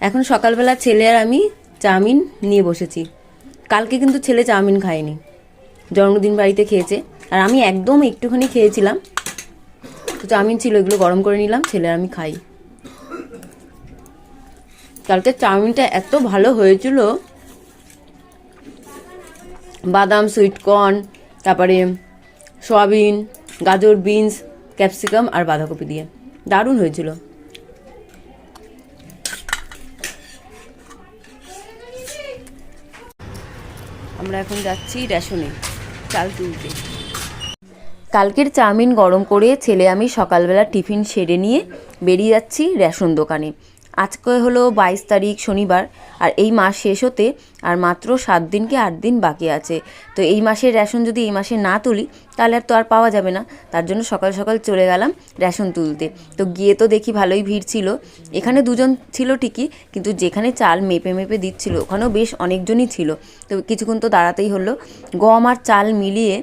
এখন সকালবেলা ছেলে আর আমি চাউমিন নিয়ে বসেছি। কালকে কিন্তু ছেলে চাউমিন খায়নি। জন্মদিন বাড়িতে খেয়েছে। আর আমি একদম একটুখানি খেয়েছিলাম। তো চাউমিন ছিল, এগুলো গরম করে নিলাম, ছেলে আর আমি খাই। কালকে চাউমিনটা এত ভালো হয়েছিল। বাদাম সুইটকর্ন তারপরে সয়াবিন, গাজর বিনস ক্যাপসিকাম আর বাঁধাকপি দিয়ে। দারুণ হয়েছিল। আমরা এখন যাচ্ছি রেশনে, চাল তুলতে। কালকের চাউমিন গরম করে ছেলে আমি সকালবেলা টিফিন সেরে নিয়ে বেরিয়ে যাচ্ছি রেশন দোকানে। আজকে হলো বাইশ তারিখ শনিবার, আর এই মাস শেষ হতে আর মাত্র সাত দিন কি আট দিন বাকি আছে। তো এই মাসের রেশন যদি এই মাসে না তুলি, তাহলে আর তো আর পাওয়া যাবে না। তার জন্য সকাল সকাল চলে গেলাম রেশন তুলতে। তো গিয়ে তো দেখি ভালোই ভিড় ছিল। এখানে দুজন ছিল ঠিকই, কিন্তু যেখানে চাল মেপে মেপে দিচ্ছিল, ওখানেও বেশ অনেকজনই ছিল। তো কিছুক্ষণ তো দাঁড়াতেই হলো। গম আর চাল মিলিয়ে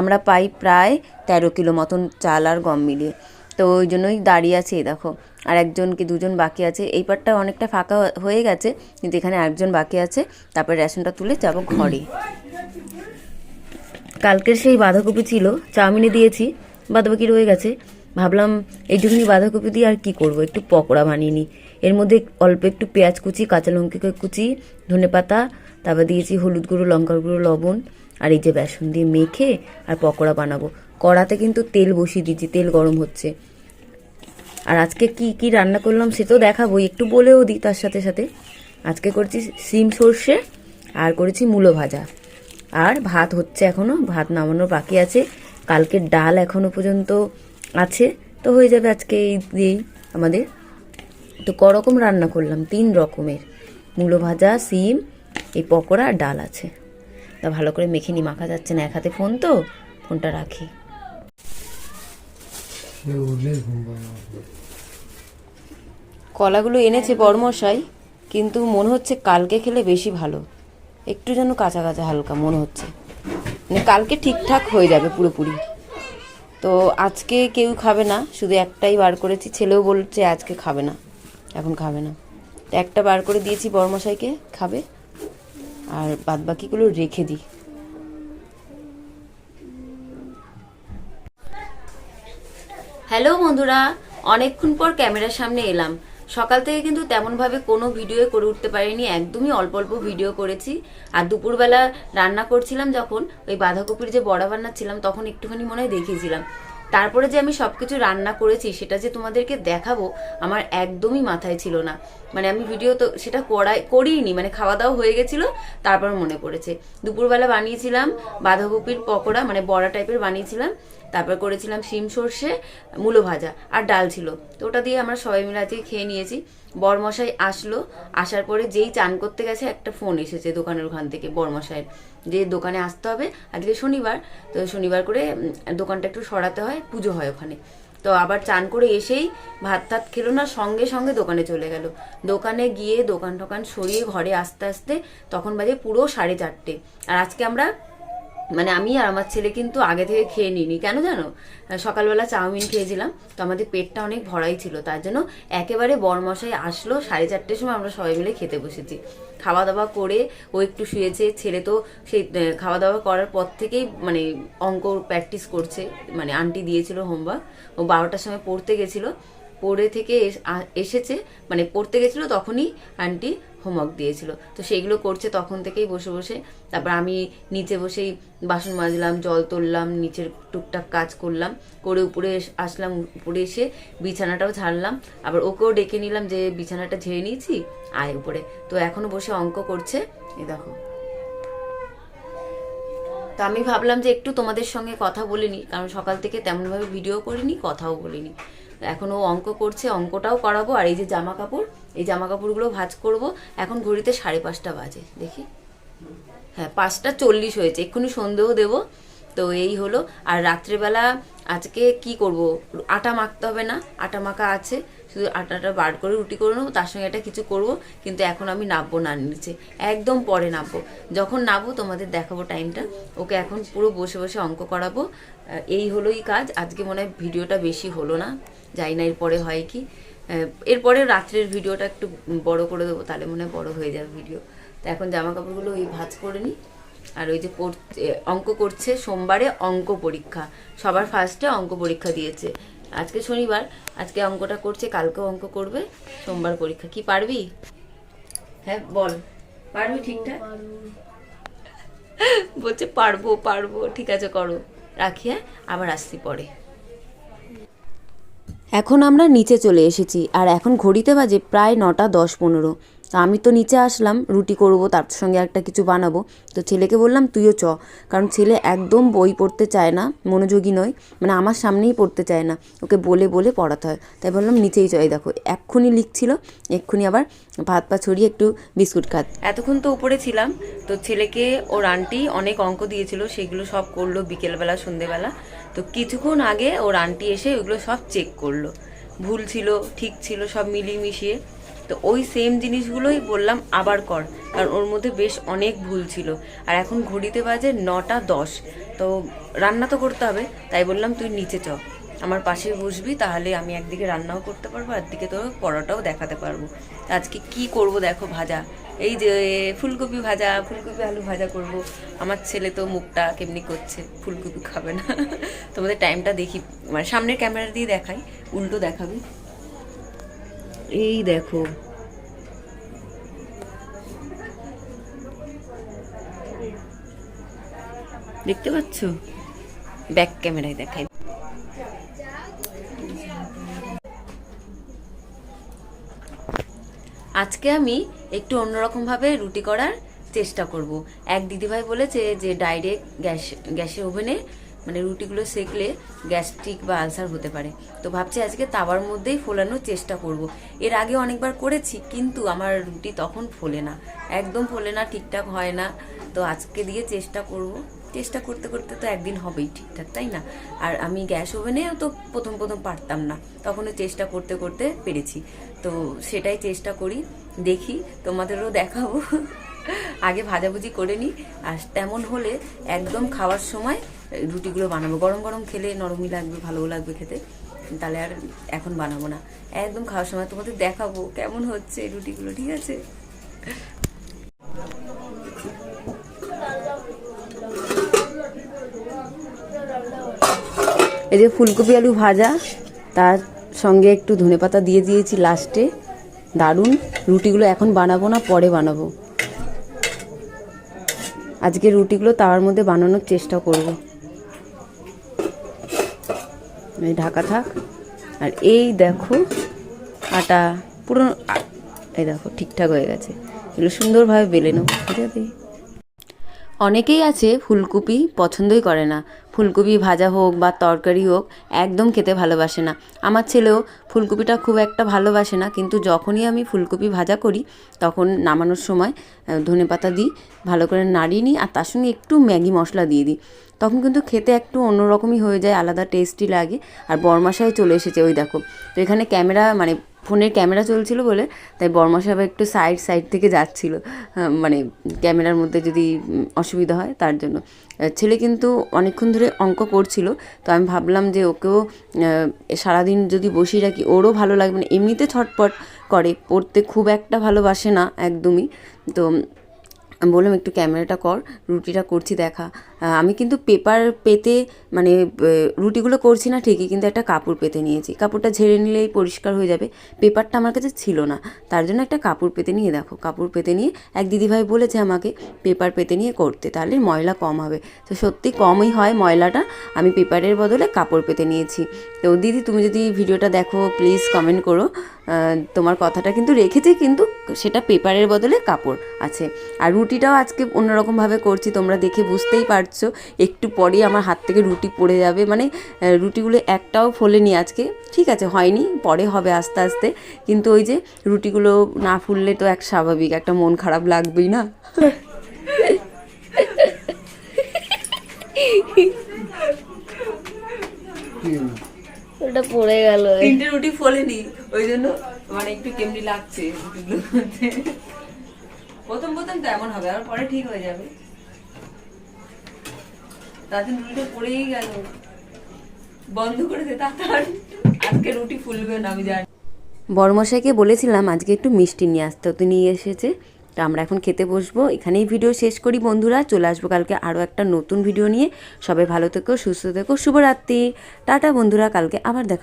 আমরা পাই প্রায় তেরো কিলো মতন চাল আর গম মিলিয়ে। তো ওই জন্যই দাঁড়িয়ে আছে দেখো। আর একজন কি দুজন বাকি আছে। এই পারটা অনেকটা ফাঁকা হয়ে গেছে, কিন্তু এখানে একজন বাকি আছে। তারপরে রেশনটা তুলে যাব ঘরে। কালকের সেই বাঁধাকপি ছিল, চাউমিনে দিয়েছি, বাদবাকি রয়ে গেছে। ভাবলাম এইটুকুনি বাঁধাকপি দিয়ে আর কি করব, একটু পকোড়া বানিয়ে নিই। এর মধ্যে অল্প একটু পেঁয়াজ কুচি, কাঁচা লঙ্কা কুচি, ধনে পাতা, তারপর দিয়েছি হলুদ গুঁড়ো, লঙ্কার গুঁড়ো, লবণ, আর এই যে বেসন দিয়ে মেখে আর পকোড়া বানাবো। কড়াতে কিন্তু তেল বসিয়ে দিয়েছি, তেল গরম হচ্ছে। আর আজকে কি কি রান্না করলাম সে তো দেখাবো একটু বলেও দিই তার সাথে সাথে। আজকে করেছি সিম সর্ষে, আর করেছি মূলো ভাজা। আর ভাত হচ্ছে এখনও, ভাত নামানোর বাকি আছে। কালকের ডাল এখনও পর্যন্ত আছে, তো হয়ে যাবে আজকে এই দিয়েই আমাদের। তো করকম রান্না করলাম, তিন রকমের। মূলো ভাজা সিম এই পকোড়া আর ডাল আছে। তা ভালো করে মেখে নি, মাখা যাচ্ছে না, এক হাতে ফোন তো, ফোনটা রাখি। কলাগুলো এনেছে বড়মশাই, কিন্তু মনে হচ্ছে কালকে খেলে বেশি ভালো। একটু যেন কাঁচা কাঁচা হালকা মনে হচ্ছে। মানে কালকে ঠিকঠাক হয়ে যাবে পুরোপুরি। তো আজকে কেউ খাবে না, শুধু একটাই বার করেছি, ছেলেও বলছে আজকে খাবে না, এখন খাবে না। একটা বার করে দিয়েছি বড়মশাইকে, খাবে। আর বাদবাকিগুলো রেখে দিই। হ্যালো বন্ধুরা, অনেকক্ষণ পর ক্যামেরার সামনে এলাম। সকাল থেকে কিন্তু তেমনভাবে কোনো ভিডিও করে উঠতে পারিনি, একদমই অল্প অল্প ভিডিও করেছি। আর দুপুরবেলা রান্না করছিলাম যখন, ওই বাঁধাকপির যে বড়া বানাচ্ছিলাম তখন একটুখানি মনে হয় দেখিয়েছিলাম। তারপরে যে আমি সব কিছু রান্না করেছি, সেটা যে তোমাদেরকে দেখাবো, আমার একদমই মাথায় ছিল না। মানে আমি ভিডিও তো সেটা করাই করিনি মানে খাওয়া দাওয়া হয়ে গেছিল, তারপর মনে পড়েছে। দুপুরবেলা বানিয়েছিলাম বাঁধাকপির পকোড়া মানে বড়া টাইপের বানিয়েছিলাম। তারপর করেছিলাম শিম সর্ষে, মূলো ভাজা আর ডাল ছিল। তো ওটা দিয়ে আমরা সবাই মিলে আজকে খেয়ে নিয়েছি। বরমশাই আসলো, আসার পরে যেই চান করতে গেছে একটা ফোন এসেছে দোকানের ওখান থেকে বরমশাইয়ের। যে দোকানে আসতে হবে, আজকে শনিবার। তো শনিবার করে দোকানটা একটু সরাতে হয়, পুজো হয় ওখানে। তো আবার চান করে এসেই ভাত টাত খেলো না, সঙ্গে সঙ্গে দোকানে চলে গেল। দোকানে গিয়ে দোকান টোকান সরিয়ে ঘরে আস্তে আস্তে তখন বাজে পুরো সাড়ে চারটে। আর আজকে আমরা মানে আমি আর আমার ছেলে কিন্তু আগে থেকে খেয়ে নিইনি। কেন জানো? সকালবেলা চাউমিন খেয়েছিলাম, তো আমাদের পেটটা অনেক ভরাই ছিল, তার জন্য একেবারে বরমশাই আসলো, সাড়ে চারটের সময় আমরা সবাই মিলে খেতে বসেছি। খাওয়া দাওয়া করে ও একটু শুয়েছে, ছেলে তো সেই খাওয়া দাওয়া করার পর থেকেই মানে অঙ্ক প্র্যাকটিস করছে মানে আন্টি দিয়েছিল হোমওয়ার্ক ও বারোটার সময় পড়তে গেছিল, পড়ে থেকে এস- এসেছে মানে পড়তে গেছিল তখনই আন্টি হোমওয়ার্ক দিয়েছিল। তো সেইগুলো করছে তখন থেকেই বসে বসে। তারপর আমি নিচে বসেই বাসন মাজলাম, জল তুললাম, নিচের টুকটাক কাজ করলাম। করে উপরে আসলাম, উপরে এসে বিছানাটাও ঝাড়লাম। আবার ওকেও ডেকে নিলাম যে, বিছানাটা ঝেড়ে নিয়েছি, আয় উপরে। তো এখনও বসে অঙ্ক করছে। এই দেখো। তো আমি ভাবলাম যে, একটু তোমাদের সঙ্গে কথা বলিনি কারণ সকাল থেকে তেমনভাবে ভিডিও করিনি, কথাও বলিনি। এখন ও অঙ্ক করছে, অঙ্কটাও করাবো, আর এই যে জামা কাপড় এই জামা কাপড়গুলো ভাজ করব। এখন ঘড়িতে সাড়ে পাঁচটা বাজে, দেখি। হ্যাঁ পাঁচটা চল্লিশ হয়েছে, এক্ষুনি সন্ধেও দেবো। তো এই হলো, আর রাত্রেবেলা আজকে কি করব? আটা মাখতে হবে না, আটা মাখা আছে, শুধু আটাটা বার করে রুটি করে নেব, তার সঙ্গে একটা কিছু করব, কিন্তু এখন আমি নাববো না নিচে, একদম পরে নাববো। যখন নাববো, তোমাদের দেখাবো টাইমটা, ওকে এখন পুরো বসে বসে অঙ্ক করাবো। এই হলোই কাজ, আজকে মনে হয় ভিডিওটা বেশি হলো না। জানি না, এরপরে হয় কি এরপরে রাত্রের ভিডিওটা একটু বড় করে দেবো, তাহলে মনে হয় বড় হয়ে যাবে ভিডিও। তো এখন জামা কাপড়গুলো ওই ভাজ করে নিই, আর ওই যে অঙ্ক করছে, সোমবারে অঙ্ক পরীক্ষা, সবার ফার্স্টে অঙ্ক পরীক্ষা দিয়েছে। আজকে শনিবার, আজকে অঙ্কটা করছে, কালকেও অঙ্ক করবে, সোমবার পরীক্ষা। কি পারবি? হ্যাঁ বল। পারবি ঠিকঠাক? বলছে পারব পারব, ঠিক আছে, করো। রাখি হ্যাঁ? আবার আসছি পরে। এখন আমরা নিচে চলে এসেছি, আর এখন ঘড়িতে বাজে প্রায় নটা দশ পনেরো। তো আমি তো নিচে আসলাম, রুটি করব, তার সঙ্গে একটা কিছু বানাবো। তো ছেলেকে বললাম, তুইও চ। কারণ ছেলে একদম বই পড়তে চায় না, মনোযোগী নয় মানে আমার সামনেই পড়তে চায় না। ওকে বলে বলে পড়াতে হয়। তাই বললাম, নিচেই চয় দেখো, এক্ষুনি লিখছিল, এক্ষুনি আবার ভাত পা ছড়িয়ে একটু বিস্কুট খাত। এতক্ষণ তো উপরে ছিলাম, তো ছেলেকে ওর আন্টি অনেক অঙ্ক দিয়েছিল, সেগুলো সব করল বিকেলবেলা, সন্ধেবেলা। তো কিছুক্ষণ আগে ওর আন্টি এসে ওইগুলো সব চেক করল। ভুল ছিল, ঠিক ছিল, সব মিলিয়ে মিশিয়ে। তো ওই সেম জিনিসগুলোই বললাম, আবার কর। কারণ ওর মধ্যে বেশ অনেক ভুল ছিল। আর এখন ঘড়িতে বাজে নটা দশ। তো রান্না তো করতে হবে, তাই বললাম তুই নিচে চ। আমার পাশে বসবি, তাহলে আমি একদিকে রান্নাও করতে পারব, আর একদিকে তোর পরোটাও দেখাতে পারব। আজকে কি করব দেখো ভাজা। এই যে ফুলকপি ভাজা, ফুলকপি আলু ভাজা করব। আমার ছেলে তো মুখটা কেমনি করছে, ফুলকপি খাবে না। তোমাদের টাইমটা দেখি মানে সামনের ক্যামেরা দিয়ে দেখাই, উল্টো দেখাবি। এই দেখো। দেখতে পাচ্ছ? ব্যাক ক্যামেরায় দেখাই। আজকে আমি একটু অন্যরকমভাবে রুটি করার চেষ্টা করব। এক দিদিভাই বলেছে যে ডাইরেক্ট গ্যাস, গ্যাসের ওভেনে মানে রুটিগুলো সেকলে গ্যাস্ট্রিক বা আলসার হতে পারে। তো ভাবছি আজকে তাওয়ার মধ্যেই ফোলানোর চেষ্টা করব। এর আগে অনেকবার করেছি, কিন্তু আমার রুটি তখন ফোলে না। একদম ফোলে না, ঠিকঠাক হয় না। তো আজকে দিয়ে চেষ্টা করব। চেষ্টা করতে করতে তো একদিন হবেই ঠিকঠাক, তাই না? আর আমি গ্যাস ওভেনেও তো প্রথম প্রথম পারতাম না, তখনও চেষ্টা করতে করতে পেরেছি। তো সেটাই চেষ্টা করি, দেখি তোমাদেরও দেখাবো। আগে ভাজাভুজি করে নিই, আর তেমন হলে একদম খাওয়ার সময় রুটিগুলো বানাবো। গরম গরম খেলে নরমই লাগবে, ভালোও লাগবে খেতে। তাহলে আর এখন বানাবো না। একদম খাওয়ার সময় তোমাদের দেখাবো কেমন হচ্ছে রুটিগুলো, ঠিক আছে? এই যে ফুলকপি আলু ভাজা, তার সঙ্গে একটু ধনেপাতা দিয়ে দিয়েছি লাস্টে। দারুণ। রুটিগুলো এখন বানাবো না, পরে বানাবো। আজকে রুটিগুলো তাওয়ার মধ্যে বানানোর চেষ্টা করব। এই ঢাকা থাক। আর এই দেখো, আটা পুরো, এই দেখো ঠিকঠাক হয়ে গেছে। এগুলো সুন্দরভাবে বেলে নেব। ঠিক আছে? অনেকেই আছে ফুলকপি পছন্দই করে না। ফুলকপি ভাজা হোক বা তরকারি হোক, একদম খেতে ভালোবাসে না। আমার ছেলেও ফুলকপিটা খুব একটা ভালোবাসে না, কিন্তু যখনই আমি ফুলকপি ভাজা করি, তখন নামানোর সময় ধনে পাতা দিই, ভালো করে নাড়িয়ে নিই, আর তার সঙ্গে একটু ম্যাগি মশলা দিয়ে দিই। তখন কিন্তু খেতে একটু অন্যরকমই হয়ে যায়, আলাদা টেস্টি লাগে, আর বরমাসায় চলে এসেছে, ওই দেখো। তো এখানে ক্যামেরা মানে ফোনের ক্যামেরা চলছিল বলে, তাই বর্মশা আবার একটু সাইড সাইড থেকে যাচ্ছিল। মানে ক্যামেরার মধ্যে যদি অসুবিধা হয় তার জন্য। ছেলে কিন্তু অনেকক্ষণ ধরে অঙ্ক করছিল, তো আমি ভাবলাম যে ওকেও সারাদিন যদি বসিয়ে রাখি, ওরও ভালো লাগবে না। এমনিতে ছটপট করে, পড়তে খুব একটা ভালোবাসে না একদমই। তো বললাম, একটু ক্যামেরাটা কর, রুটিটা করছি, দেখা। আমি কিন্তু পেপার পেতে মানে রুটিগুলো করছি না ঠিকই, কিন্তু একটা কাপড় পেতে নিয়েছি। কাপড়টা ঝেড়ে নিলেই পরিষ্কার হয়ে যাবে। পেপারটা আমার কাছে ছিল না। তার জন্য একটা কাপড় পেতে নিয়ে, দেখো, কাপড় পেতে নিয়ে এক দিদিভাই বলেছে আমাকে পেপার পেতে নিয়ে করতে। তাহলে ময়লা কম হবে। তো সত্যি কমই হয় ময়লাটা। আমি পেপারের বদলে কাপড় পেতে নিয়েছি। তো দিদি, তুমি যদি ভিডিওটা দেখো প্লিজ কমেন্ট করো। তোমার কথাটা কিন্তু রেখেছি, কিন্তু সেটা পেপারের বদলে কাপড় আছে। আর রুটিটাও আজকে অন্যরকমভাবে করছি, তোমরা দেখে বুঝতেই পারছ। একটু পরেই আমার হাত থেকে রুটি পড়ে যাবে। মানে রুটিগুলো একটাও ফোলেনি আজকে। ঠিক আছে হয়নি পরে হবে আস্তে আস্তে। কিন্তু ওই যে রুটিগুলো না ফুললে তো এক স্বাভাবিক একটা মন খারাপ লাগবেই না। ওটা পড়ে গেল। তিনটে রুটি ফোলেনি ওই জন্য মানে একটু কেমনি লাগছে প্রথম প্রথম তো এমন হবে আর পরে ঠিক হয়ে যাবে। তাতে রুটিটা পড়েই গেল। বন্ধ করে দে তাড়াতাড়ি আজকে রুটি ফুলবে না, আমি জানি। বড়মশাইকে বলেছিলাম আজকে একটু মিষ্টি নিয়ে আসতে, তো নিয়ে এসেছে। তো আমরা এখন খেতে বসবো। এখানেই ভিডিও শেষ করি বন্ধুরা, চলে আসব কালকে আরও একটা নতুন ভিডিও নিয়ে। সবাই ভালো থেকো, সুস্থ থেকো, শুভরাত্রি। টাটা বন্ধুরা, কালকে আবার দেখা